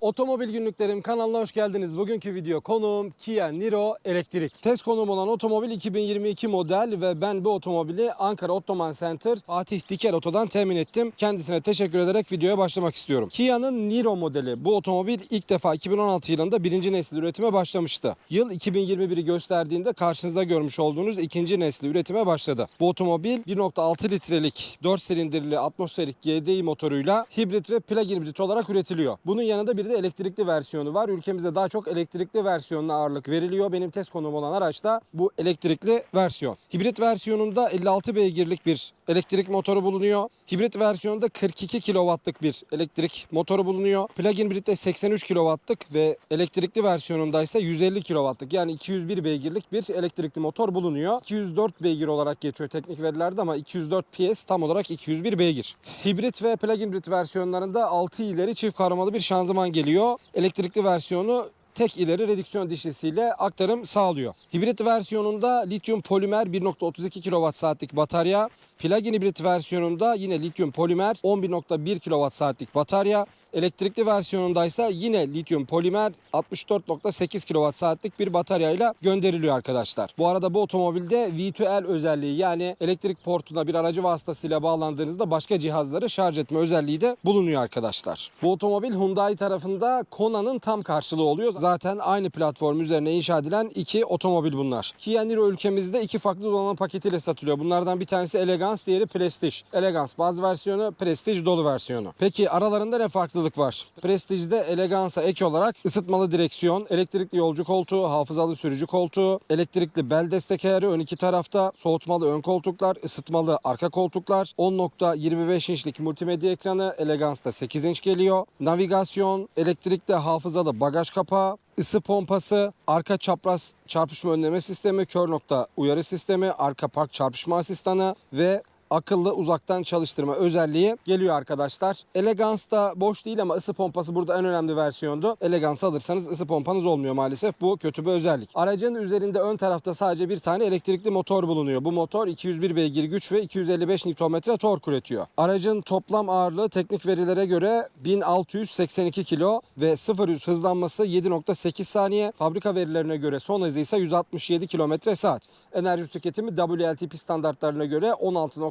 Otomobil günlüklerim kanalına hoş geldiniz. Bugünkü video konuğum Kia Niro elektrik. Test konuğum olan otomobil 2022 model ve ben bu otomobili Ankara Ottoman Center Fatih Diker Oto'dan temin ettim. Kendisine teşekkür ederek videoya başlamak istiyorum. Kia'nın Niro modeli. Bu otomobil ilk defa 2016 yılında birinci nesil üretime başlamıştı. Yıl 2021'i gösterdiğinde karşınızda görmüş olduğunuz ikinci nesli üretime başladı. Bu otomobil 1.6 litrelik 4 silindirli atmosferik GDI motoruyla hibrit ve plug-in hibrit olarak üretiliyor. Bunun yanında bir de elektrikli versiyonu var. Ülkemizde daha çok elektrikli versiyonuna ağırlık veriliyor. Benim test konuğum olan araçta bu elektrikli versiyon. Hibrit versiyonunda 56 beygirlik bir elektrik motoru bulunuyor. Hibrit versiyonunda 42 kW'lık bir elektrik motoru bulunuyor. Plug-in hibritte 83 kW'lık ve elektrikli versiyonunda ise 150 kW'lık yani 201 beygirlik bir elektrikli motor bulunuyor. 204 beygir olarak geçiyor teknik verilerde ama 204 PS tam olarak 201 beygir. Hibrit ve plug-in hibrit versiyonlarında 6 ileri çift kavramalı bir şanzıman geliyor. Elektrikli versiyonu tek ileri redüksiyon dişlisiyle aktarım sağlıyor. Hibrit versiyonunda lityum polimer 1.32 kWh batarya, plug-in hibrit versiyonunda yine lityum polimer 11.1 kWh batarya, Elektrikli versiyonunda ise yine lityum polimer 64.8 kWh'lik bir bataryayla gönderiliyor arkadaşlar. Bu arada bu otomobilde V2L özelliği yani elektrik portuna bir aracı vasıtasıyla bağlandığınızda başka cihazları şarj etme özelliği de bulunuyor arkadaşlar. Bu otomobil Hyundai tarafında Kona'nın tam karşılığı oluyor. Zaten aynı platform üzerine inşa edilen iki otomobil bunlar. Kia Niro ülkemizde iki farklı donanım paketiyle satılıyor. Bunlardan bir tanesi Elegance, diğeri Prestige. Elegance baz versiyonu, Prestige dolu versiyonu. Peki aralarında ne farklılık var? Prestige'de Elegance'a ek olarak ısıtmalı direksiyon, elektrikli yolcu koltuğu, hafızalı sürücü koltuğu, elektrikli bel destek ayarı ön iki tarafta, soğutmalı ön koltuklar, ısıtmalı arka koltuklar, 10.25 inçlik multimedya ekranı, Elegance'da 8 inç geliyor. Navigasyon, elektrikli hafızalı bagaj kapağı, ısı pompası, arka çapraz çarpışma önleme sistemi, kör nokta uyarı sistemi, arka park çarpışma asistanı ve akıllı uzaktan çalıştırma özelliği geliyor arkadaşlar. Elegance da boş değil ama ısı pompası burada en önemli versiyondu. Elegance alırsanız ısı pompanız olmuyor maalesef. Bu kötü bir özellik. Aracın üzerinde ön tarafta sadece bir tane elektrikli motor bulunuyor. Bu motor 201 beygir güç ve 255 Nm tork üretiyor. Aracın toplam ağırlığı teknik verilere göre 1682 kilo ve 0-100 hızlanması 7.8 saniye. Fabrika verilerine göre son hızı ise 167 km saat. Enerji tüketimi WLTP standartlarına göre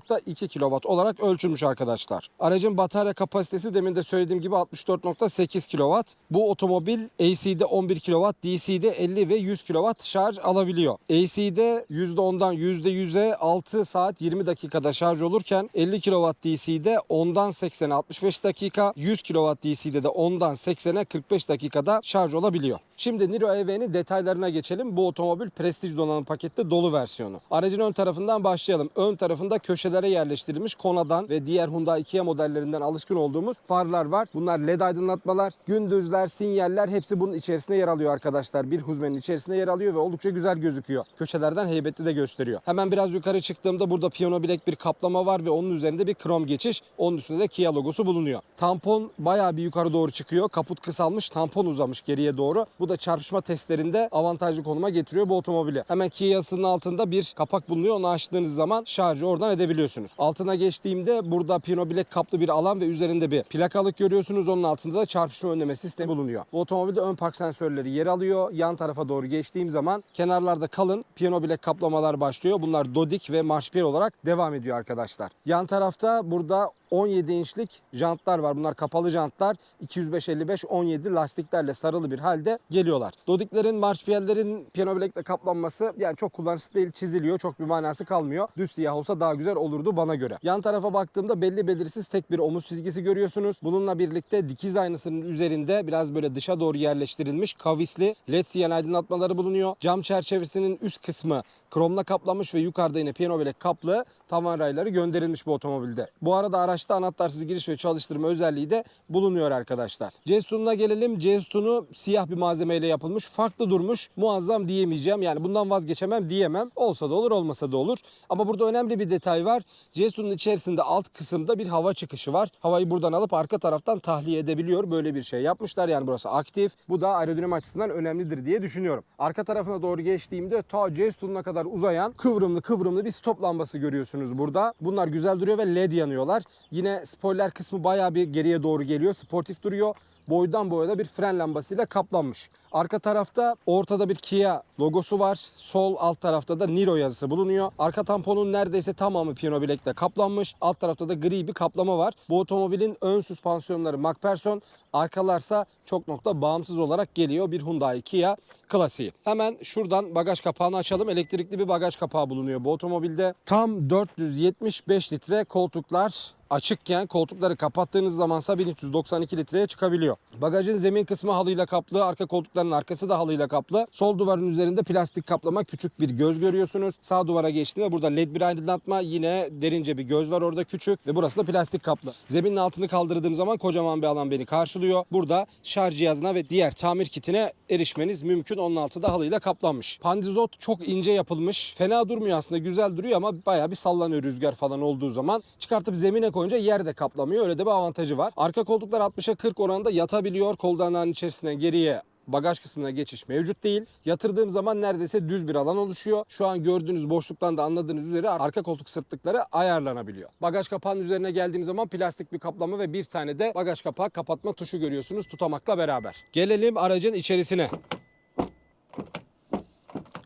16.2 kW olarak ölçülmüş arkadaşlar. Aracın batarya kapasitesi demin de söylediğim gibi 64.8 kW. Bu otomobil AC'de 11 kW, DC'de 50 ve 100 kW şarj alabiliyor. AC'de %10'dan %100'e 6 saat 20 dakikada şarj olurken 50 kW DC'de 10'dan 80'e 65 dakika, 100 kW DC'de de 10'dan 80'e 45 dakikada şarj olabiliyor. Şimdi Niro EV'nin detaylarına geçelim. Bu otomobil Prestige donanım pakette dolu versiyonu. Aracın ön tarafından başlayalım. Ön tarafında köşelere yerleştirilmiş Kona'dan ve diğer Hyundai Kia modellerinden alışkın olduğumuz farlar var. Bunlar led aydınlatmalar, gündüzler, sinyaller hepsi bunun içerisinde yer alıyor arkadaşlar. Bir huzmenin içerisinde yer alıyor ve oldukça güzel gözüküyor. Köşelerden heybetli de gösteriyor. Hemen biraz yukarı çıktığımda burada piyano bilek bir kaplama var ve onun üzerinde bir krom geçiş. Onun üstünde de Kia logosu bulunuyor. Tampon bayağı bir yukarı doğru çıkıyor. Kaput kısalmış, tampon uzamış geriye doğru. Bu da çarpışma testlerinde avantajlı konuma getiriyor bu otomobili. Hemen Kia'sının altında bir kapak bulunuyor. Onu açtığınız zaman şarjı oradan edebiliyorsunuz. Altına geçtiğimde burada piyano bilek kaplı bir alan ve üzerinde bir plakalık görüyorsunuz. Onun altında da çarpışma önleme sistemi bulunuyor. Bu otomobilde ön park sensörleri yer alıyor. Yan tarafa doğru geçtiğim zaman kenarlarda kalın piyano bilek kaplamalar başlıyor. Bunlar Dodik ve Marşpiyer olarak devam ediyor arkadaşlar. Yan tarafta burada 17 inçlik jantlar var. Bunlar kapalı jantlar. 205-55-17 lastiklerle sarılı bir halde geliyorlar. Dodiklerin, marşpiyerlerin piyano bilekle kaplanması yani çok kullanışlı değil. Çiziliyor. Çok bir manası kalmıyor. Düz siyah olsa daha güzel olurdu bana göre. Yan tarafa baktığımda belli belirsiz tek bir omuz çizgisi görüyorsunuz. Bununla birlikte dikiz aynasının üzerinde biraz böyle dışa doğru yerleştirilmiş kavisli led siyen aydınlatmaları bulunuyor. Cam çerçevesinin üst kısmı kromla kaplanmış ve yukarıda yine piyano bilek kaplı tavan rayları gönderilmiş bu otomobilde. Bu arada araçta anahtarsız giriş ve çalıştırma özelliği de bulunuyor arkadaşlar. Cestun'una gelelim. Cestun'u siyah bir malzemeyle yapılmış. Farklı durmuş. Muazzam diyemeyeceğim. Yani bundan vazgeçemem diyemem. Olsa da olur olmasa da olur. Ama burada önemli bir detay var. Cestun'un içerisinde alt kısımda bir hava çıkışı var. Havayı buradan alıp arka taraftan tahliye edebiliyor. Böyle bir şey yapmışlar. Yani burası aktif. Bu da aerodinamik açısından önemlidir diye düşünüyorum. Arka tarafına doğru geçtiğimde ta Cestun'una kadar uzayan kıvrımlı kıvrımlı bir stop lambası görüyorsunuz burada. Bunlar güzel duruyor ve led yanıyorlar. Yine spoiler kısmı bayağı bir geriye doğru geliyor. Sportif duruyor. Boydan boya da bir fren lambasıyla kaplanmış. Arka tarafta ortada bir Kia logosu var. Sol alt tarafta da Niro yazısı bulunuyor. Arka tamponun neredeyse tamamı piyano bilekle kaplanmış. Alt tarafta da gri bir kaplama var. Bu otomobilin ön süspansiyonları McPherson, arkalarsa çok nokta bağımsız olarak geliyor. Bir Hyundai Kia klasiği. Hemen şuradan bagaj kapağını açalım. Elektrikli bir bagaj kapağı bulunuyor bu otomobilde. Tam 475 litre koltuklar açıkken koltukları kapattığınız zamansa 1392 litreye çıkabiliyor. Bagajın zemin kısmı halıyla kaplı, arka koltukların arkası da halıyla kaplı. Sol duvarın üzerinde plastik kaplama küçük bir göz görüyorsunuz. Sağ duvara geçtiğinde burada led bir aydınlatma yine derince bir göz var orada küçük ve burası da plastik kaplı. Zeminin altını kaldırdığım zaman kocaman bir alan beni karşılıyor. Burada şarj cihazına ve diğer tamir kitine erişmeniz mümkün. Onun altı da halıyla kaplanmış. Pandizot çok ince yapılmış. Fena durmuyor aslında güzel duruyor ama bayağı bir sallanıyor rüzgar falan olduğu zaman. Çıkartıp zemine koyunca yer de kaplamıyor. Öyle de bir avantajı var. Arka koltuklar 60'a 40 oranında yatabiliyor. Koldanların içerisine geriye bagaj kısmına geçiş mevcut değil. Yatırdığım zaman neredeyse düz bir alan oluşuyor. Şu an gördüğünüz boşluktan da anladığınız üzere arka koltuk sırtlıkları ayarlanabiliyor. Bagaj kapağının üzerine geldiğim zaman plastik bir kaplama ve bir tane de bagaj kapağı kapatma tuşu görüyorsunuz tutamakla beraber. Gelelim aracın içerisine.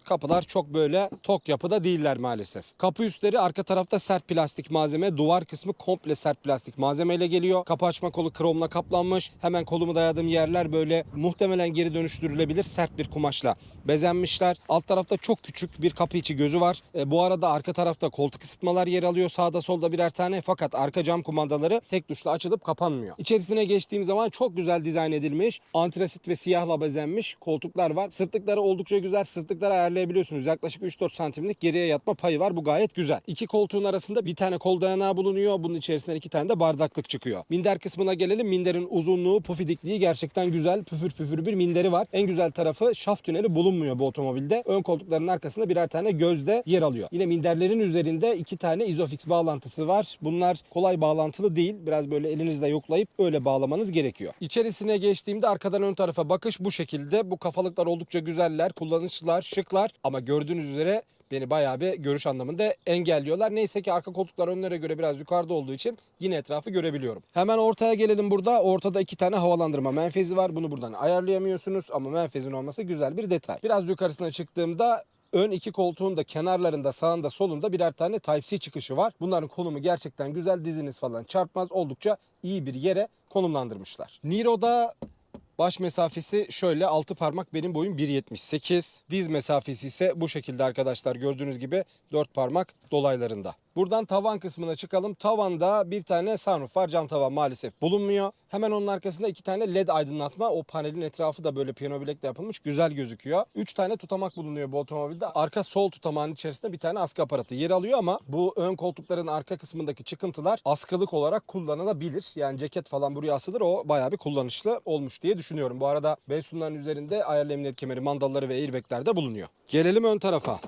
Kapılar çok böyle tok yapıda değiller maalesef. Kapı üstleri arka tarafta sert plastik malzeme, duvar kısmı komple sert plastik malzemeyle geliyor. Kapı açma kolu kromla kaplanmış. Hemen kolumu dayadığım yerler böyle muhtemelen geri dönüştürülebilir sert bir kumaşla bezenmişler. Alt tarafta çok küçük bir kapı içi gözü var. E, bu arada arka tarafta koltuk ısıtmalar yer alıyor. Sağda solda birer tane fakat arka cam kumandaları tek tuşla açılıp kapanmıyor. İçerisine geçtiğim zaman çok güzel dizayn edilmiş. Antrasit ve siyahla bezenmiş koltuklar var. Sırtlıkları oldukça güzel. Sırtlıkları ayarlayabiliyorsunuz. Yaklaşık 3-4 santimlik geriye yatma payı var. Bu gayet güzel. İki koltuğun arasında bir tane kol dayanağı bulunuyor. Bunun içerisinden iki tane de bardaklık çıkıyor. Minder kısmına gelelim. Minderin uzunluğu, pufidikliği gerçekten güzel. Püfür püfür bir minderi var. En güzel tarafı şaft tüneli bulunmuyor bu otomobilde. Ön koltukların arkasında birer tane gözde yer alıyor. Yine minderlerin üzerinde iki tane Isofix bağlantısı var. Bunlar kolay bağlantılı değil. Biraz böyle elinizle yoklayıp öyle bağlamanız gerekiyor. İçerisine geçtiğimde arkadan ön tarafa bakış bu şekilde. Bu kafalıklar oldukça güzeller, kullanışlılar, şıklar ama gördüğünüz üzere beni bayağı bir görüş anlamında engelliyorlar. Neyse ki arka koltuklar önlere göre biraz yukarıda olduğu için yine etrafı görebiliyorum. Hemen ortaya gelelim burada. Ortada iki tane havalandırma menfezi var. Bunu buradan ayarlayamıyorsunuz ama menfezin olması güzel bir detay. Biraz yukarısına çıktığımda Ön iki koltuğun da kenarlarında sağında solunda birer tane Type-C çıkışı var. Bunların konumu gerçekten güzel. Diziniz falan çarpmaz. Oldukça iyi bir yere konumlandırmışlar. Niro'da Baş mesafesi şöyle 6 parmak benim boyum 1.78. Diz mesafesi ise bu şekilde arkadaşlar gördüğünüz gibi 4 parmak dolaylarında. Buradan tavan kısmına çıkalım. Tavanda bir tane sunroof var. Cam tavan maalesef bulunmuyor. Hemen onun arkasında iki tane led aydınlatma. O panelin etrafı da böyle piyano bilekle yapılmış. Güzel gözüküyor. Üç tane tutamak bulunuyor bu otomobilde. Arka sol tutamağın içerisinde bir tane askı aparatı yer alıyor ama bu ön koltukların arka kısmındaki çıkıntılar askılık olarak kullanılabilir. Yani ceket falan buraya asılır. O bayağı bir kullanışlı olmuş diye düşünüyorum. Bu arada Beysunların üzerinde ayarlı emniyet kemeri, mandalları ve airbagler de bulunuyor. Gelelim ön tarafa.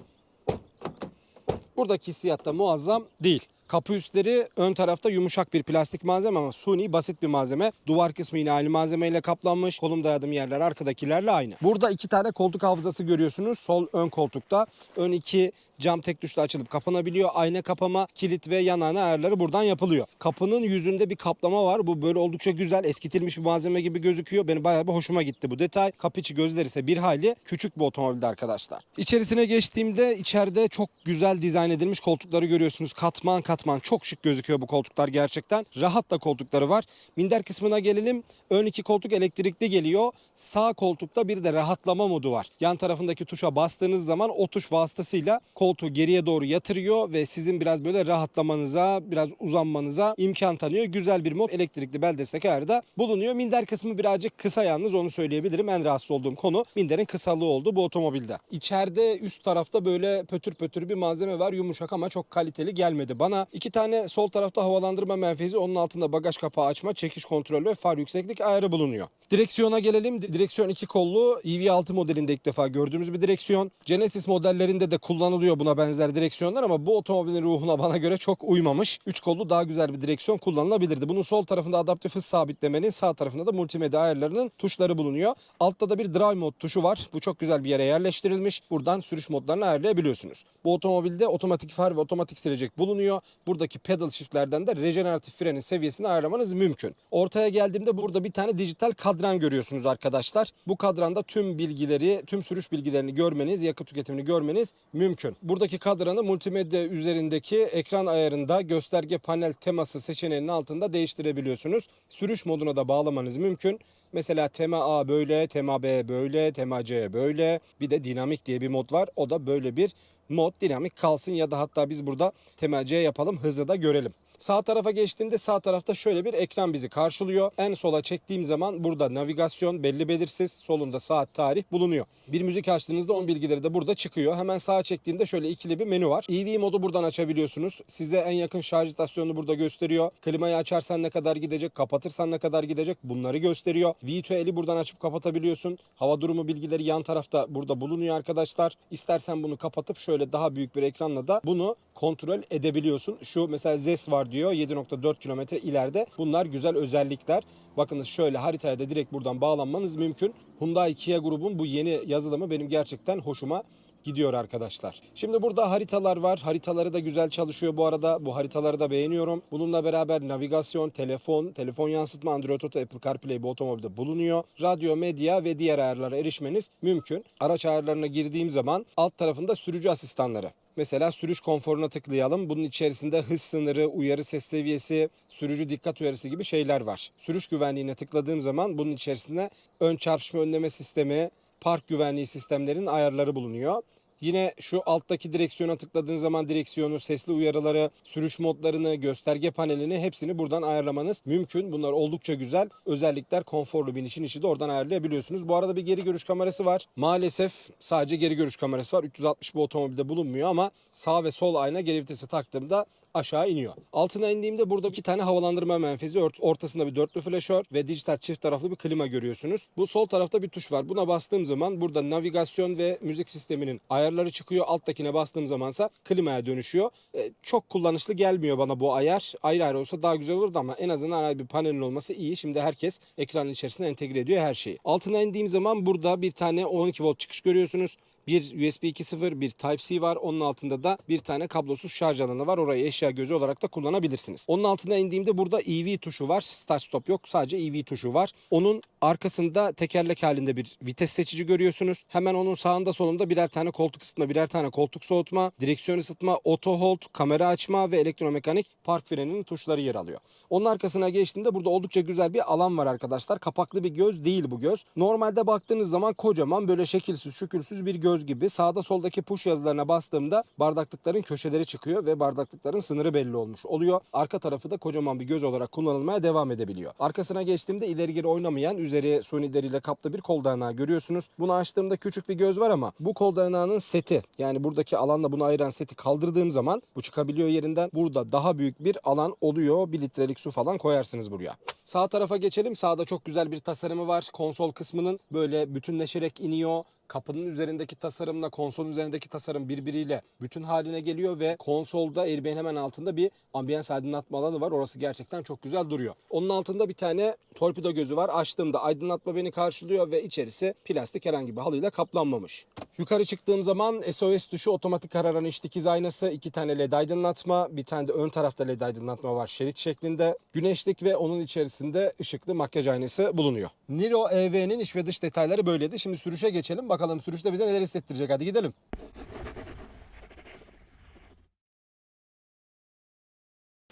Buradaki hissiyat da muazzam değil. Kapı üstleri ön tarafta yumuşak bir plastik malzeme ama suni basit bir malzeme. Duvar kısmı yine aynı malzemeyle kaplanmış. Kolum dayadığım yerler arkadakilerle aynı. Burada iki tane koltuk hafızası görüyorsunuz. Sol ön koltukta. Ön iki cam tek tuşla açılıp kapanabiliyor. Ayna kapama, kilit ve yanağına ayarları buradan yapılıyor. Kapının yüzünde bir kaplama var. Bu böyle oldukça güzel eskitilmiş bir malzeme gibi gözüküyor. Benim bayağı bir hoşuma gitti bu detay. Kapı içi gözler ise bir hayli küçük bir otomobilde arkadaşlar. İçerisine geçtiğimde içeride çok güzel dizayn edilmiş koltukları görüyorsunuz. Katman katman çok şık gözüküyor bu koltuklar gerçekten. Rahat da koltukları var. Minder kısmına gelelim. Ön iki koltuk elektrikli geliyor. Sağ koltukta bir de rahatlama modu var. Yan tarafındaki tuşa bastığınız zaman o tuş vasıtasıyla koltuğu geriye doğru yatırıyor ve sizin biraz böyle rahatlamanıza, biraz uzanmanıza imkan tanıyor. Güzel bir mod. Elektrikli bel destek ayarı da bulunuyor. Minder kısmı birazcık kısa yalnız onu söyleyebilirim. En rahatsız olduğum konu minderin kısalığı oldu bu otomobilde. İçeride üst tarafta böyle pötür pötür bir malzeme var. Yumuşak ama çok kaliteli gelmedi bana. İki tane sol tarafta havalandırma menfezi, onun altında bagaj kapağı açma, çekiş kontrolü ve far yükseklik ayarı bulunuyor. Direksiyona gelelim. Direksiyon iki kollu EV6 modelinde ilk defa gördüğümüz bir direksiyon. Genesis modellerinde de kullanılıyor buna benzer direksiyonlar ama bu otomobilin ruhuna bana göre çok uymamış. Üç kollu daha güzel bir direksiyon kullanılabilirdi. Bunun sol tarafında adaptif hız sabitlemenin, sağ tarafında da multimedya ayarlarının tuşları bulunuyor. Altta da bir drive mod tuşu var. Bu çok güzel bir yere yerleştirilmiş. Buradan sürüş modlarını ayarlayabiliyorsunuz. Bu otomobilde otomatik far ve otomatik silecek bulunuyor. buradaki pedal shiftlerden de rejeneratif frenin seviyesini ayarlamanız mümkün. Ortaya geldiğimde burada bir tane dijital kadran görüyorsunuz arkadaşlar. Bu kadranda tüm bilgileri, tüm sürüş bilgilerini görmeniz, yakıt tüketimini görmeniz mümkün. Buradaki kadranı multimedya üzerindeki ekran ayarında gösterge panel teması seçeneğinin altında değiştirebiliyorsunuz. Sürüş moduna da bağlamanız mümkün. Mesela tema A böyle, tema B böyle, tema C böyle. Bir de dinamik diye bir mod var. O da böyle bir mod dinamik kalsın ya da hatta biz burada tema C yapalım hızı da görelim. Sağ tarafa geçtiğimde sağ tarafta şöyle bir ekran bizi karşılıyor. En sola çektiğim zaman burada navigasyon belli belirsiz. Solunda saat tarih bulunuyor. Bir müzik açtığınızda onun bilgileri de burada çıkıyor. Hemen sağa çektiğimde şöyle ikili bir menü var. EV modu buradan açabiliyorsunuz. Size en yakın şarj istasyonunu burada gösteriyor. Klimayı açarsan ne kadar gidecek, kapatırsan ne kadar gidecek bunları gösteriyor. V2L'i buradan açıp kapatabiliyorsun. Hava durumu bilgileri yan tarafta burada bulunuyor arkadaşlar. İstersen bunu kapatıp şöyle daha büyük bir ekranla da bunu kontrol edebiliyorsun. Şu mesela ZES var diyor 7.4 kilometre ileride. Bunlar güzel özellikler. Bakınız şöyle haritaya da direkt buradan bağlanmanız mümkün. Hyundai Kia grubun bu yeni yazılımı benim gerçekten hoşuma gidiyor arkadaşlar. Şimdi burada haritalar var. Haritaları da güzel çalışıyor bu arada. Bu haritaları da beğeniyorum. Bununla beraber navigasyon, telefon, telefon yansıtma, Android Auto, Apple CarPlay bu otomobilde bulunuyor. Radyo, medya ve diğer ayarlara erişmeniz mümkün. Araç ayarlarına girdiğim zaman alt tarafında sürücü asistanları. Mesela sürüş konforuna tıklayalım. Bunun içerisinde hız sınırı, uyarı ses seviyesi, sürücü dikkat uyarısı gibi şeyler var. Sürüş güvenliğine tıkladığım zaman bunun içerisinde ön çarpışma önleme sistemi, park güvenliği sistemlerinin ayarları bulunuyor. Yine şu alttaki direksiyona tıkladığın zaman direksiyonu, sesli uyarıları, sürüş modlarını, gösterge panelini hepsini buradan ayarlamanız mümkün. Bunlar oldukça güzel. Özellikler konforlu binişin işi de oradan ayarlayabiliyorsunuz. Bu arada bir geri görüş kamerası var. Maalesef sadece geri görüş kamerası var. 360 bu otomobilde bulunmuyor ama sağ ve sol ayna geri vitesi taktığımda aşağı iniyor. Altına indiğimde burada iki tane havalandırma menfezi, ort- ortasında bir dörtlü flaşör ve dijital çift taraflı bir klima görüyorsunuz. Bu sol tarafta bir tuş var. Buna bastığım zaman burada navigasyon ve müzik sisteminin ayarları çıkıyor. Alttakine bastığım zamansa klimaya dönüşüyor. E, çok kullanışlı gelmiyor bana bu ayar. Ayrı ayrı olsa daha güzel olurdu ama en azından ayrı bir panelin olması iyi. Şimdi herkes ekranın içerisine entegre ediyor her şeyi. Altına indiğim zaman burada bir tane 12 volt çıkış görüyorsunuz. Bir USB 2.0, bir Type-C var. Onun altında da bir tane kablosuz şarj alanı var. Orayı eşya gözü olarak da kullanabilirsiniz. Onun altına indiğimde burada EV tuşu var. Start stop yok. Sadece EV tuşu var. Onun arkasında tekerlek halinde bir vites seçici görüyorsunuz. Hemen onun sağında solunda birer tane koltuk ısıtma, birer tane koltuk soğutma, direksiyon ısıtma, auto hold, kamera açma ve elektromekanik park freninin tuşları yer alıyor. Onun arkasına geçtiğimde burada oldukça güzel bir alan var arkadaşlar. Kapaklı bir göz değil bu göz. Normalde baktığınız zaman kocaman böyle şekilsiz, şükülsüz bir göz gibi. Sağda soldaki push yazılarına bastığımda bardaklıkların köşeleri çıkıyor ve bardaklıkların sınırı belli olmuş oluyor. Arka tarafı da kocaman bir göz olarak kullanılmaya devam edebiliyor. Arkasına geçtiğimde ileri geri oynamayan üzeri suni deriyle kaplı bir kol dayanağı görüyorsunuz. Bunu açtığımda küçük bir göz var ama bu kol dayanağının seti yani buradaki alanla bunu ayıran seti kaldırdığım zaman bu çıkabiliyor yerinden. Burada daha büyük bir alan oluyor. Bir litrelik su falan koyarsınız buraya. Sağ tarafa geçelim. Sağda çok güzel bir tasarımı var. Konsol kısmının böyle bütünleşerek iniyor. Kapının üzerindeki tasarımla konsolun üzerindeki tasarım birbiriyle bütün haline geliyor ve konsolda airbag'in hemen altında bir ambiyans aydınlatma alanı var. Orası gerçekten çok güzel duruyor. Onun altında bir tane torpido gözü var. Açtığımda aydınlatma beni karşılıyor ve içerisi plastik herhangi bir halıyla kaplanmamış. Yukarı çıktığım zaman SOS tuşu otomatik kararan iç dikiz aynası, iki tane led aydınlatma, bir tane de ön tarafta led aydınlatma var şerit şeklinde. Güneşlik ve onun içerisinde ışıklı makyaj aynası bulunuyor. Niro EV'nin iç ve dış detayları böyleydi. Şimdi sürüşe geçelim. Bakalım sürüşte bize neler hissettirecek. Hadi gidelim.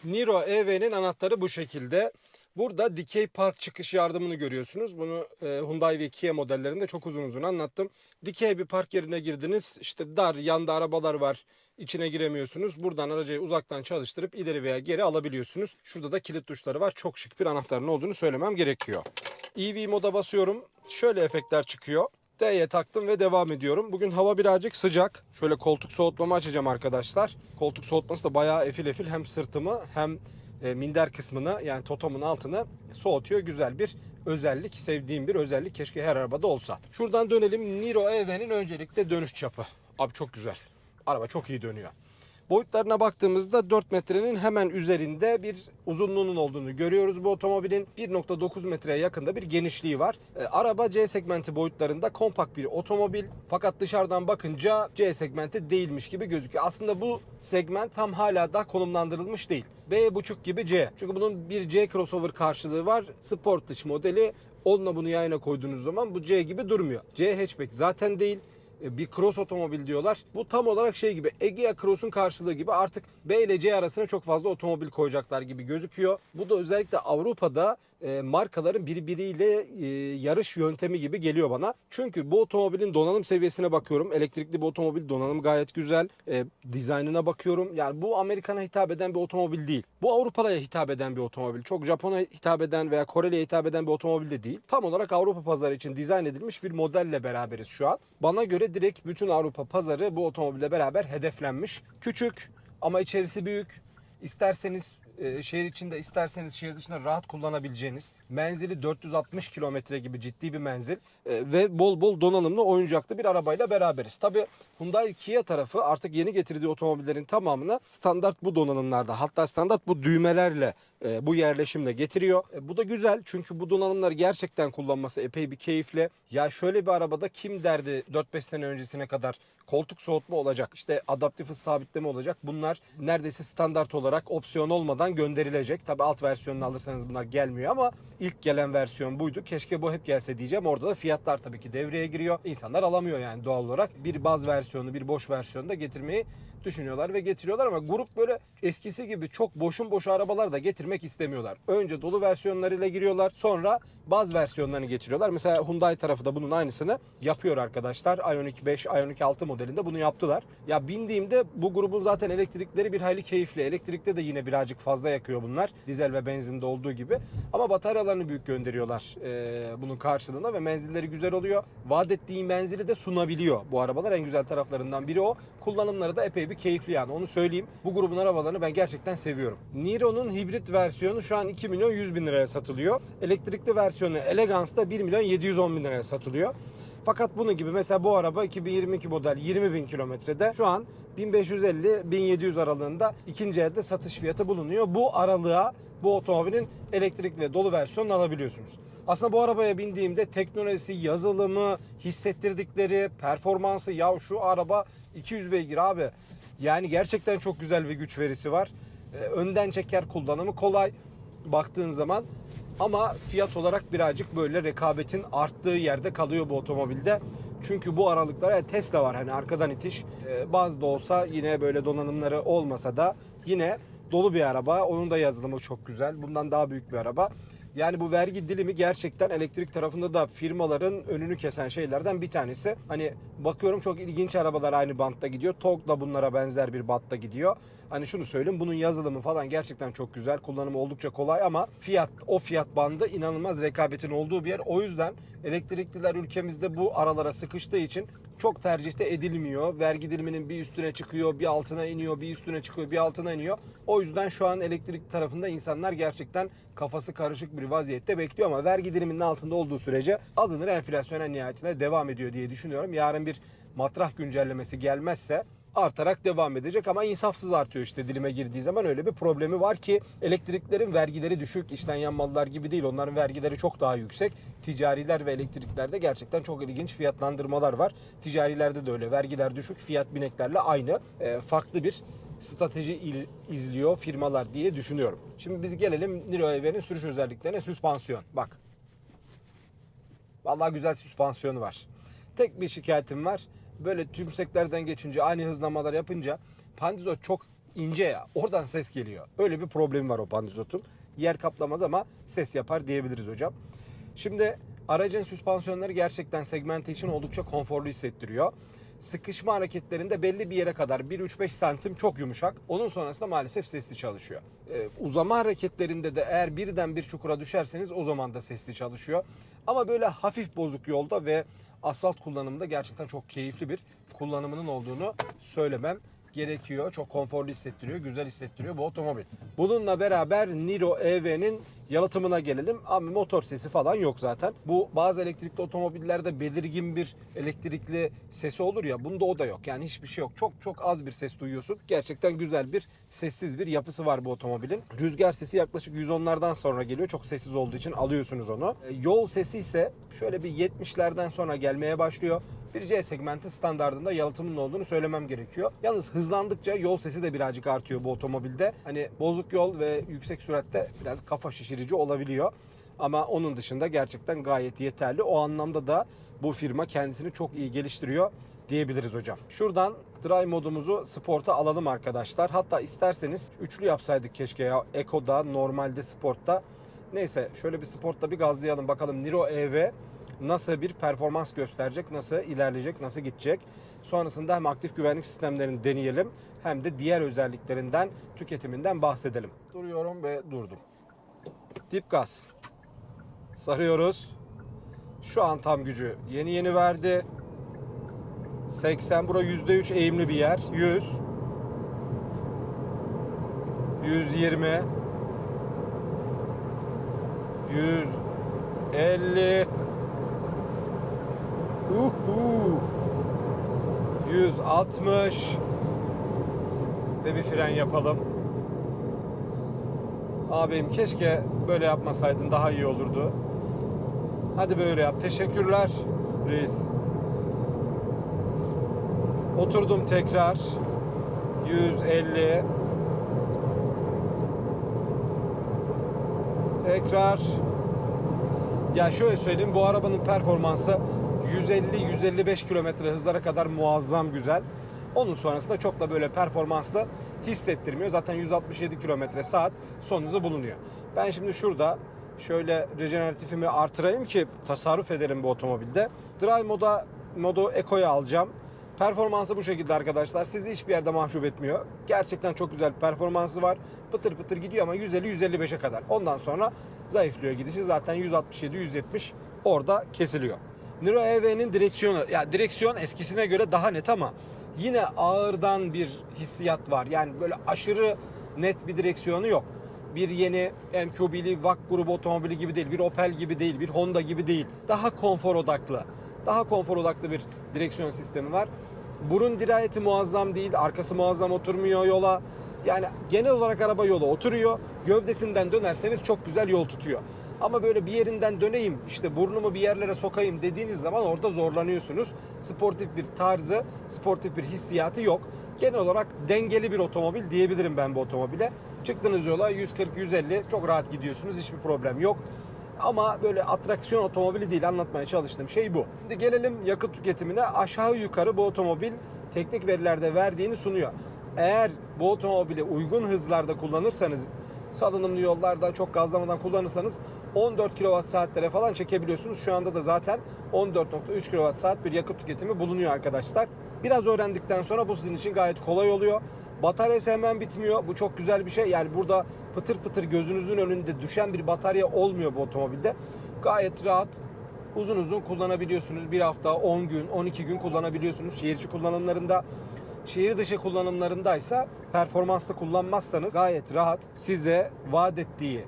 Niro EV'nin anahtarı bu şekilde. Burada dikey park çıkış yardımını görüyorsunuz. Bunu e, Hyundai ve Kia modellerinde çok uzun uzun anlattım. Dikey bir park yerine girdiniz. İşte dar, yanda arabalar var. İçine giremiyorsunuz. Buradan aracı uzaktan çalıştırıp ileri veya geri alabiliyorsunuz. Şurada da kilit tuşları var. Çok şık bir anahtarın olduğunu söylemem gerekiyor. EV moda basıyorum. Şöyle efektler çıkıyor. D'ye taktım ve devam ediyorum. Bugün hava birazcık sıcak. Şöyle koltuk soğutmamı açacağım arkadaşlar. Koltuk soğutması da bayağı efil efil hem sırtımı hem e, minder kısmını yani totomun altını soğutuyor. Güzel bir özellik, sevdiğim bir özellik. Keşke her arabada olsa. Şuradan dönelim. Niro EV'nin öncelikle dönüş çapı. Abi çok güzel. Araba çok iyi dönüyor. Boyutlarına baktığımızda 4 metrenin hemen üzerinde bir uzunluğunun olduğunu görüyoruz bu otomobilin. 1.9 metreye yakında bir genişliği var. E, araba C segmenti boyutlarında kompakt bir otomobil. Fakat dışarıdan bakınca C segmenti değilmiş gibi gözüküyor. Aslında bu segment tam hala da konumlandırılmış değil. B.5 gibi C. Çünkü bunun bir C crossover karşılığı var. Sportage modeli. Onunla bunu yayına koyduğunuz zaman bu C gibi durmuyor. C hatchback zaten değil bir cross otomobil diyorlar. Bu tam olarak şey gibi Egea Cross'un karşılığı gibi artık B ile C arasına çok fazla otomobil koyacaklar gibi gözüküyor. Bu da özellikle Avrupa'da e, markaların birbiriyle e, yarış yöntemi gibi geliyor bana. Çünkü bu otomobilin donanım seviyesine bakıyorum. Elektrikli bir otomobil donanım gayet güzel. E, dizaynına bakıyorum. Yani bu Amerikan'a hitap eden bir otomobil değil. Bu Avrupa'ya hitap eden bir otomobil. Çok Japon'a hitap eden veya Koreli'ye hitap eden bir otomobil de değil. Tam olarak Avrupa pazarı için dizayn edilmiş bir modelle beraberiz şu an. Bana göre direkt bütün Avrupa pazarı bu otomobille beraber hedeflenmiş. Küçük ama içerisi büyük. İsterseniz e, şehir içinde isterseniz şehir dışında rahat kullanabileceğiniz menzili 460 kilometre gibi ciddi bir menzil e, ve bol bol donanımlı oyuncaklı bir arabayla beraberiz. Tabi Hyundai Kia tarafı artık yeni getirdiği otomobillerin tamamına standart bu donanımlarda hatta standart bu düğmelerle e, bu yerleşimle getiriyor. E, bu da güzel çünkü bu donanımları gerçekten kullanması epey bir keyifli. Ya şöyle bir arabada kim derdi 4-5 sene öncesine kadar koltuk soğutma olacak, işte adaptif hız sabitleme olacak. Bunlar neredeyse standart olarak opsiyon olmadan gönderilecek. Tabi alt versiyonunu alırsanız bunlar gelmiyor ama ilk gelen versiyon buydu. Keşke bu hep gelse diyeceğim. Orada da fiyatlar tabii ki devreye giriyor. İnsanlar alamıyor yani doğal olarak. Bir baz versiyonu, bir boş versiyonu da getirmeyi düşünüyorlar ve getiriyorlar ama grup böyle eskisi gibi çok boşun boş arabalar da getirmek istemiyorlar. Önce dolu versiyonlarıyla giriyorlar. Sonra baz versiyonlarını getiriyorlar. Mesela Hyundai tarafı da bunun aynısını yapıyor arkadaşlar. Ioniq 5, Ioniq 6 modelinde bunu yaptılar. Ya bindiğimde bu grubun zaten elektrikleri bir hayli keyifli. Elektrikte de yine birazcık fazla yakıyor bunlar. Dizel ve benzinde olduğu gibi. Ama bataryalarını büyük gönderiyorlar e, bunun karşılığında ve menzilleri güzel oluyor. Vaat ettiği menzili de sunabiliyor bu arabalar. En güzel taraflarından biri o. Kullanımları da epey bir keyifli yani onu söyleyeyim. Bu grubun arabalarını ben gerçekten seviyorum. Niro'nun hibrit versiyonu şu an 2 milyon 100 bin liraya satılıyor. Elektrikli versiyonu Elegance da 1 milyon 710 bin liraya satılıyor. Fakat bunun gibi mesela bu araba 2022 model 20 bin kilometrede şu an 1550-1700 aralığında ikinci elde satış fiyatı bulunuyor. Bu aralığa bu otomobilin elektrikli ve dolu versiyonunu alabiliyorsunuz. Aslında bu arabaya bindiğimde teknolojisi, yazılımı, hissettirdikleri, performansı ya şu araba 200 beygir abi. Yani gerçekten çok güzel bir güç verisi var. Ee, önden çeker kullanımı kolay baktığın zaman. Ama fiyat olarak birazcık böyle rekabetin arttığı yerde kalıyor bu otomobilde. Çünkü bu aralıklara yani Tesla var hani arkadan itiş. Ee, bazı da olsa yine böyle donanımları olmasa da yine dolu bir araba. Onun da yazılımı çok güzel. Bundan daha büyük bir araba. Yani bu vergi dilimi gerçekten elektrik tarafında da firmaların önünü kesen şeylerden bir tanesi. Hani bakıyorum çok ilginç arabalar aynı bantta gidiyor. TOG da bunlara benzer bir bantta gidiyor. Hani şunu söyleyeyim bunun yazılımı falan gerçekten çok güzel. Kullanımı oldukça kolay ama fiyat o fiyat bandı inanılmaz rekabetin olduğu bir yer. O yüzden elektrikliler ülkemizde bu aralara sıkıştığı için çok tercihte edilmiyor. Vergi diliminin bir üstüne çıkıyor, bir altına iniyor, bir üstüne çıkıyor, bir altına iniyor. O yüzden şu an elektrik tarafında insanlar gerçekten kafası karışık bir vaziyette bekliyor ama vergi diliminin altında olduğu sürece alınır enflasyon en nihayetinde devam ediyor diye düşünüyorum. Yarın bir matrah güncellemesi gelmezse artarak devam edecek ama insafsız artıyor işte dilime girdiği zaman. Öyle bir problemi var ki elektriklerin vergileri düşük işten yanmalılar gibi değil. Onların vergileri çok daha yüksek. Ticariler ve elektriklerde gerçekten çok ilginç fiyatlandırmalar var. Ticarilerde de öyle. Vergiler düşük fiyat bineklerle aynı Ee, farklı bir strateji il- izliyor firmalar diye düşünüyorum. Şimdi biz gelelim Niro EV'nin sürüş özelliklerine. Süspansiyon. Bak. Vallahi güzel süspansiyonu var. Tek bir şikayetim var. Böyle tümseklerden geçince ani hızlamalar yapınca pandizot çok ince ya. Oradan ses geliyor. Öyle bir problemi var o pandizotun. Yer kaplamaz ama ses yapar diyebiliriz hocam. Şimdi aracın süspansiyonları gerçekten segmentation oldukça konforlu hissettiriyor. Sıkışma hareketlerinde belli bir yere kadar 1-3-5 santim çok yumuşak. Onun sonrasında maalesef sesli çalışıyor. Ee, uzama hareketlerinde de eğer birden bir çukura düşerseniz o zaman da sesli çalışıyor. Ama böyle hafif bozuk yolda ve asfalt kullanımında gerçekten çok keyifli bir kullanımının olduğunu söylemem gerekiyor. Çok konforlu hissettiriyor, güzel hissettiriyor bu otomobil. Bununla beraber Niro EV'nin Yalıtımına gelelim. Ama motor sesi falan yok zaten. Bu bazı elektrikli otomobillerde belirgin bir elektrikli sesi olur ya. Bunda o da yok. Yani hiçbir şey yok. Çok çok az bir ses duyuyorsun. Gerçekten güzel bir sessiz bir yapısı var bu otomobilin. Rüzgar sesi yaklaşık 110'lardan sonra geliyor. Çok sessiz olduğu için alıyorsunuz onu. E, Yol sesi ise şöyle bir 70'lerden sonra gelmeye başlıyor. Bir C segmenti standartında yalıtımının olduğunu söylemem gerekiyor. Yalnız hızlandıkça yol sesi de birazcık artıyor bu otomobilde. Hani bozuk yol ve yüksek süratte biraz kafa şişirici olabiliyor. Ama onun dışında gerçekten gayet yeterli. O anlamda da bu firma kendisini çok iyi geliştiriyor diyebiliriz hocam. Şuradan Drive modumuzu Sport'a alalım arkadaşlar. Hatta isterseniz üçlü yapsaydık keşke ya. Eco'da, normalde Sport'ta. Neyse şöyle bir Sport'ta bir gazlayalım bakalım Niro EV nasıl bir performans gösterecek, nasıl ilerleyecek, nasıl gidecek. Sonrasında hem aktif güvenlik sistemlerini deneyelim hem de diğer özelliklerinden, tüketiminden bahsedelim. Duruyorum ve durdum. Dip gaz. Sarıyoruz. Şu an tam gücü yeni yeni verdi. 80 bura %3 eğimli bir yer. 100 120 150 Uhu 160 ve bir fren yapalım. Abim keşke böyle yapmasaydın daha iyi olurdu. Hadi böyle yap. Teşekkürler reis. Oturdum tekrar. 150 Tekrar ya şöyle söyleyeyim bu arabanın performansı 150-155 kilometre hızlara kadar muazzam güzel. Onun sonrasında çok da böyle performanslı hissettirmiyor. Zaten 167 kilometre saat son hızı bulunuyor. Ben şimdi şurada şöyle rejeneratifimi artırayım ki tasarruf ederim bu otomobilde. Drive moda modu Eco'ya alacağım. Performansı bu şekilde arkadaşlar. Sizi hiçbir yerde mahcup etmiyor. Gerçekten çok güzel bir performansı var. Pıtır pıtır gidiyor ama 150-155'e kadar. Ondan sonra zayıflıyor gidişi. Zaten 167-170 orada kesiliyor. Niro EV'nin direksiyonu, ya direksiyon eskisine göre daha net ama yine ağırdan bir hissiyat var. Yani böyle aşırı net bir direksiyonu yok. Bir yeni MQB'li VAK grubu otomobili gibi değil, bir Opel gibi değil, bir Honda gibi değil. Daha konfor odaklı, daha konfor odaklı bir direksiyon sistemi var. Burun dirayeti muazzam değil, arkası muazzam oturmuyor yola. Yani genel olarak araba yola oturuyor. Gövdesinden dönerseniz çok güzel yol tutuyor. Ama böyle bir yerinden döneyim, işte burnumu bir yerlere sokayım dediğiniz zaman orada zorlanıyorsunuz. Sportif bir tarzı, sportif bir hissiyatı yok. Genel olarak dengeli bir otomobil diyebilirim ben bu otomobile. Çıktığınız yola 140-150 çok rahat gidiyorsunuz, hiçbir problem yok. Ama böyle atraksiyon otomobili değil anlatmaya çalıştığım şey bu. Şimdi gelelim yakıt tüketimine. Aşağı yukarı bu otomobil teknik verilerde verdiğini sunuyor. Eğer bu otomobili uygun hızlarda kullanırsanız salınımlı yollarda çok gazlamadan kullanırsanız 14 kWh saatlere falan çekebiliyorsunuz. Şu anda da zaten 14.3 kWh saat bir yakıt tüketimi bulunuyor arkadaşlar. Biraz öğrendikten sonra bu sizin için gayet kolay oluyor. Bataryası hemen bitmiyor. Bu çok güzel bir şey. Yani burada pıtır pıtır gözünüzün önünde düşen bir batarya olmuyor bu otomobilde. Gayet rahat uzun uzun kullanabiliyorsunuz. Bir hafta, 10 gün, 12 gün kullanabiliyorsunuz. Şehir içi kullanımlarında Şehir dışı kullanımlarındaysa performanslı kullanmazsanız gayet rahat size vaat ettiği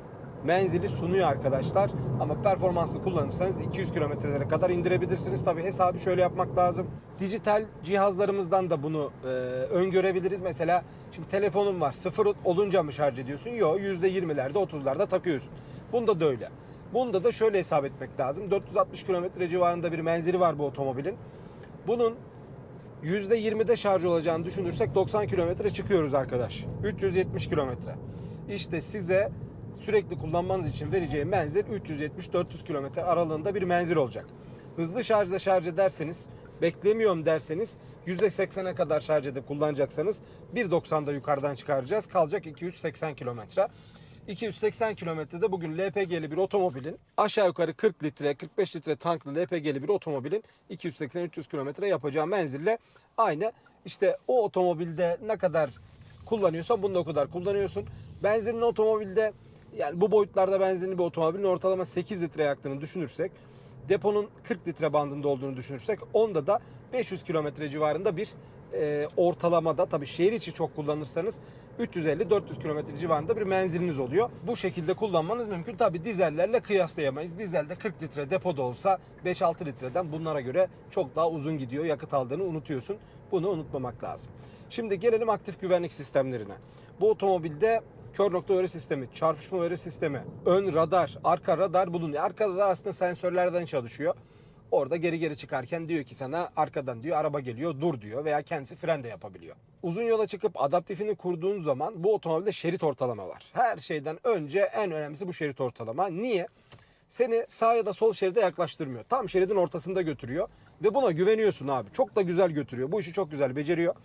menzili sunuyor arkadaşlar. Ama performanslı kullanırsanız 200 kilometrelere kadar indirebilirsiniz. Tabi hesabı şöyle yapmak lazım. Dijital cihazlarımızdan da bunu e, öngörebiliriz. Mesela şimdi telefonun var sıfır olunca mı şarj ediyorsun? Yok %20'lerde 30'larda takıyorsun. Bunda da öyle. Bunda da şöyle hesap etmek lazım. 460 kilometre civarında bir menzili var bu otomobilin. Bunun %20'de şarj olacağını düşünürsek 90 kilometre çıkıyoruz arkadaş. 370 kilometre. İşte size sürekli kullanmanız için vereceği menzil 370-400 kilometre aralığında bir menzil olacak. Hızlı şarjda şarj ederseniz, beklemiyorum derseniz %80'e kadar şarj edip kullanacaksanız 1.90'da yukarıdan çıkaracağız. Kalacak 280 kilometre. 280 kilometrede bugün LPG'li bir otomobilin aşağı yukarı 40 litre 45 litre tanklı LPG'li bir otomobilin 280-300 kilometre yapacağı menzille aynı. İşte o otomobilde ne kadar kullanıyorsan bunda o kadar kullanıyorsun. Benzinli otomobilde yani bu boyutlarda benzinli bir otomobilin ortalama 8 litre yaktığını düşünürsek deponun 40 litre bandında olduğunu düşünürsek onda da 500 kilometre civarında bir e, ortalamada tabii şehir içi çok kullanırsanız 350-400 kilometre civarında bir menziliniz oluyor. Bu şekilde kullanmanız mümkün. Tabii dizellerle kıyaslayamayız. Dizelde 40 litre depoda olsa 5-6 litreden bunlara göre çok daha uzun gidiyor. Yakıt aldığını unutuyorsun. Bunu unutmamak lazım. Şimdi gelelim aktif güvenlik sistemlerine. Bu otomobilde kör nokta uyarı sistemi, çarpışma uyarı sistemi, ön radar, arka radar bulunuyor. Arka radar aslında sensörlerden çalışıyor. Orada geri geri çıkarken diyor ki sana arkadan diyor araba geliyor dur diyor veya kendisi fren de yapabiliyor. Uzun yola çıkıp adaptifini kurduğun zaman bu otomobilde şerit ortalama var. Her şeyden önce en önemlisi bu şerit ortalama. Niye? Seni sağ ya da sol şeride yaklaştırmıyor. Tam şeridin ortasında götürüyor ve buna güveniyorsun abi. Çok da güzel götürüyor. Bu işi çok güzel beceriyor.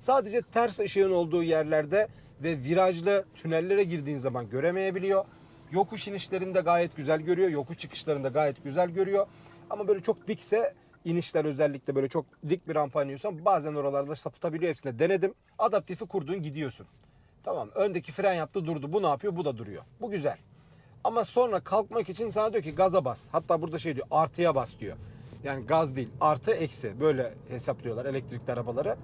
Sadece ters ışığın olduğu yerlerde ve virajlı tünellere girdiğin zaman göremeyebiliyor. Yokuş inişlerinde gayet güzel görüyor. Yokuş çıkışlarında gayet güzel görüyor. Ama böyle çok dikse inişler özellikle böyle çok dik bir rampa iniyorsan bazen oralarda sapıtabiliyor. Hepsine denedim. Adaptifi kurduğun gidiyorsun. Tamam öndeki fren yaptı durdu. Bu ne yapıyor? Bu da duruyor. Bu güzel. Ama sonra kalkmak için sana diyor ki gaza bas. Hatta burada şey diyor artıya bas diyor. Yani gaz değil artı eksi böyle hesaplıyorlar elektrikli arabaları.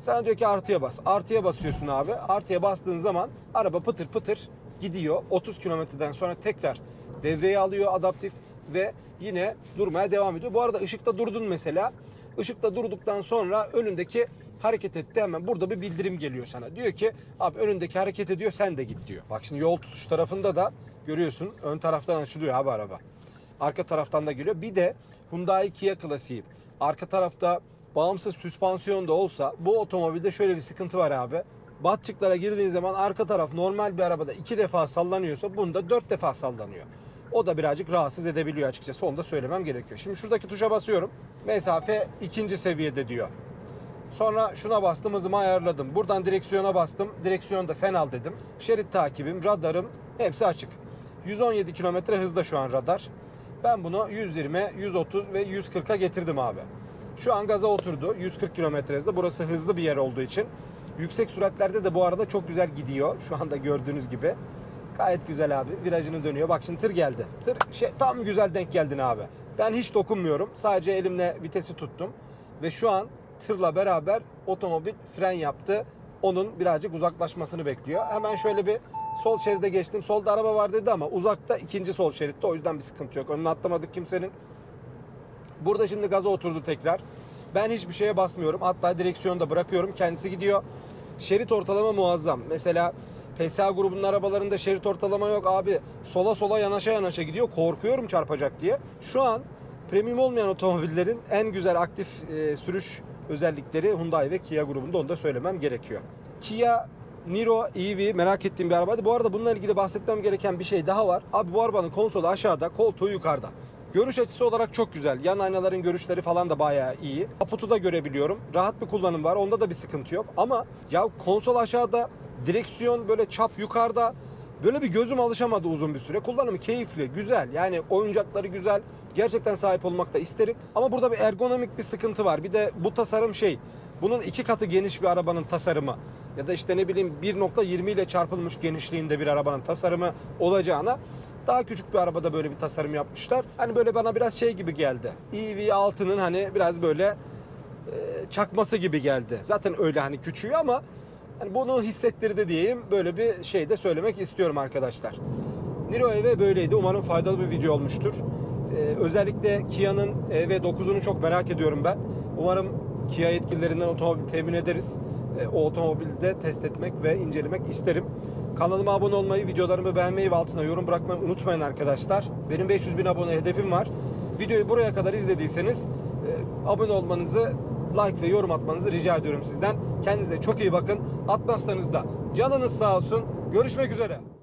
Sana diyor ki artıya bas. Artıya basıyorsun abi. Artıya bastığın zaman araba pıtır pıtır gidiyor. 30 kilometreden sonra tekrar devreye alıyor adaptif ve yine durmaya devam ediyor. Bu arada ışıkta durdun mesela. Işıkta durduktan sonra önündeki hareket etti hemen burada bir bildirim geliyor sana. Diyor ki abi önündeki hareket ediyor sen de git diyor. Bak şimdi yol tutuş tarafında da görüyorsun ön taraftan açılıyor abi araba. Arka taraftan da geliyor. Bir de Hyundai Kia klasiği. Arka tarafta bağımsız süspansiyon da olsa bu otomobilde şöyle bir sıkıntı var abi. Batçıklara girdiğin zaman arka taraf normal bir arabada iki defa sallanıyorsa bunda dört defa sallanıyor. O da birazcık rahatsız edebiliyor açıkçası. Onu da söylemem gerekiyor. Şimdi şuradaki tuşa basıyorum. Mesafe ikinci seviyede diyor. Sonra şuna bastım hızımı ayarladım. Buradan direksiyona bastım. Direksiyonu da sen al dedim. Şerit takibim, radarım hepsi açık. 117 kilometre hızda şu an radar. Ben bunu 120, 130 ve 140'a getirdim abi. Şu an gaza oturdu. 140 kilometre hızda. Burası hızlı bir yer olduğu için. Yüksek süratlerde de bu arada çok güzel gidiyor. Şu anda gördüğünüz gibi. Gayet güzel abi. Virajını dönüyor. Bak şimdi tır geldi. Tır şey, tam güzel denk geldin abi. Ben hiç dokunmuyorum. Sadece elimle vitesi tuttum. Ve şu an tırla beraber otomobil fren yaptı. Onun birazcık uzaklaşmasını bekliyor. Hemen şöyle bir sol şeride geçtim. Solda araba var dedi ama uzakta ikinci sol şeritte. O yüzden bir sıkıntı yok. Önüne atlamadık kimsenin. Burada şimdi gaza oturdu tekrar. Ben hiçbir şeye basmıyorum. Hatta direksiyonu da bırakıyorum. Kendisi gidiyor. Şerit ortalama muazzam. Mesela PSA grubunun arabalarında şerit ortalama yok abi. Sola sola yanaşa yanaşa gidiyor. Korkuyorum çarpacak diye. Şu an premium olmayan otomobillerin en güzel aktif e, sürüş özellikleri Hyundai ve Kia grubunda onu da söylemem gerekiyor. Kia Niro EV merak ettiğim bir arabaydı. Bu arada bununla ilgili bahsetmem gereken bir şey daha var. Abi bu arabanın konsolu aşağıda, koltuğu yukarıda. Görüş açısı olarak çok güzel. Yan aynaların görüşleri falan da bayağı iyi. Kaputu da görebiliyorum. Rahat bir kullanım var. Onda da bir sıkıntı yok. Ama ya konsol aşağıda, direksiyon böyle çap yukarıda. Böyle bir gözüm alışamadı uzun bir süre. Kullanımı keyifli, güzel. Yani oyuncakları güzel. Gerçekten sahip olmak da isterim. Ama burada bir ergonomik bir sıkıntı var. Bir de bu tasarım şey, bunun iki katı geniş bir arabanın tasarımı ya da işte ne bileyim 1.20 ile çarpılmış genişliğinde bir arabanın tasarımı olacağına daha küçük bir arabada böyle bir tasarım yapmışlar. Hani böyle bana biraz şey gibi geldi. EV6'nın hani biraz böyle e, çakması gibi geldi. Zaten öyle hani küçüğü ama hani bunu hissettirdi diyeyim. Böyle bir şey de söylemek istiyorum arkadaşlar. Niro EV böyleydi. Umarım faydalı bir video olmuştur. Ee, özellikle Kia'nın EV9'unu çok merak ediyorum ben. Umarım Kia yetkililerinden otomobil temin ederiz. Ee, o otomobili de test etmek ve incelemek isterim. Kanalıma abone olmayı, videolarımı beğenmeyi ve altına yorum bırakmayı unutmayın arkadaşlar. Benim 500 bin abone hedefim var. Videoyu buraya kadar izlediyseniz e, abone olmanızı, like ve yorum atmanızı rica ediyorum sizden. Kendinize çok iyi bakın. Atmazsanız canınız sağ olsun. Görüşmek üzere.